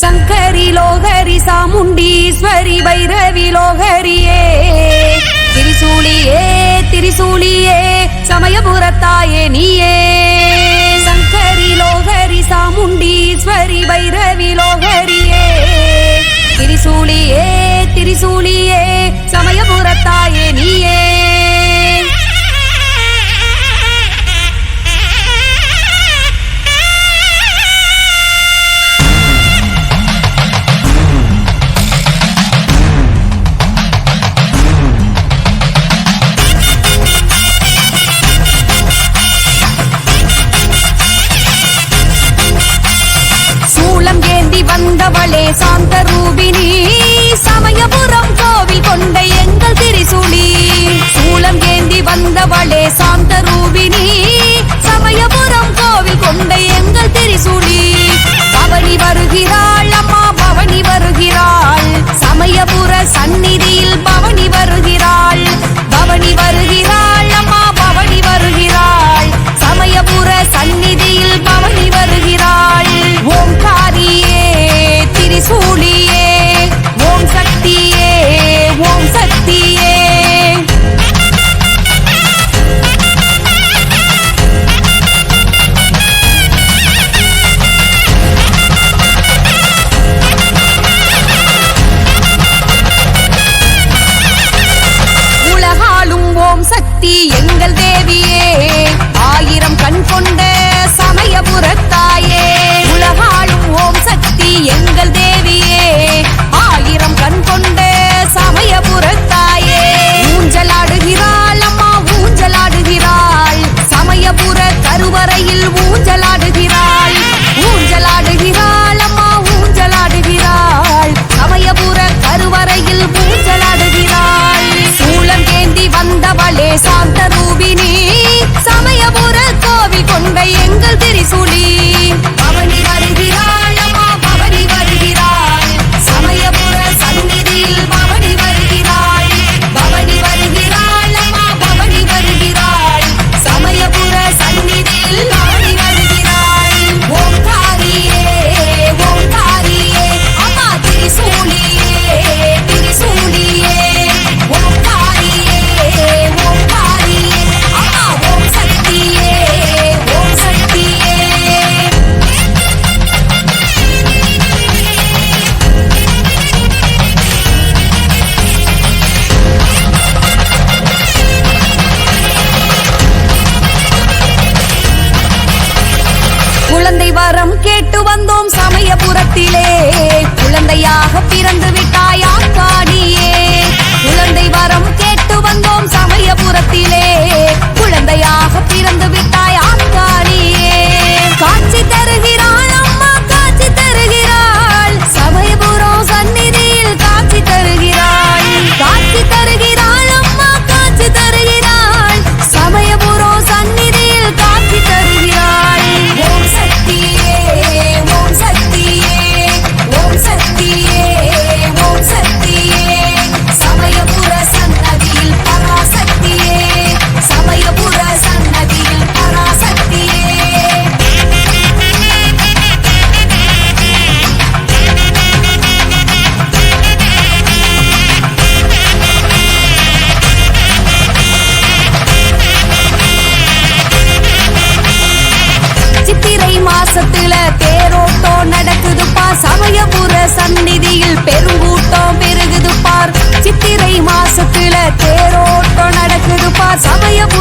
சங்கரி லோகரி சாமுண்டீஸ்வரி வைரவி லோகரியே. திரிசூலியே திரிசூலியே சமயபுரத்தாயே நீ சாந்த ரூபினி சமயபுரம் கோவில் கொண்ட எங்கள் திரிசூலி. சூளம் ஏந்தி வந்தவளே வயிற்றிலே குழந்தையாக பிறந்து சமயபுர சந்நிதியில் பெருங்கூட்டம் பெருகுது பார் சித்திரை மாசத்துல தேரோட்டம் நடக்குது பார் சமயபுர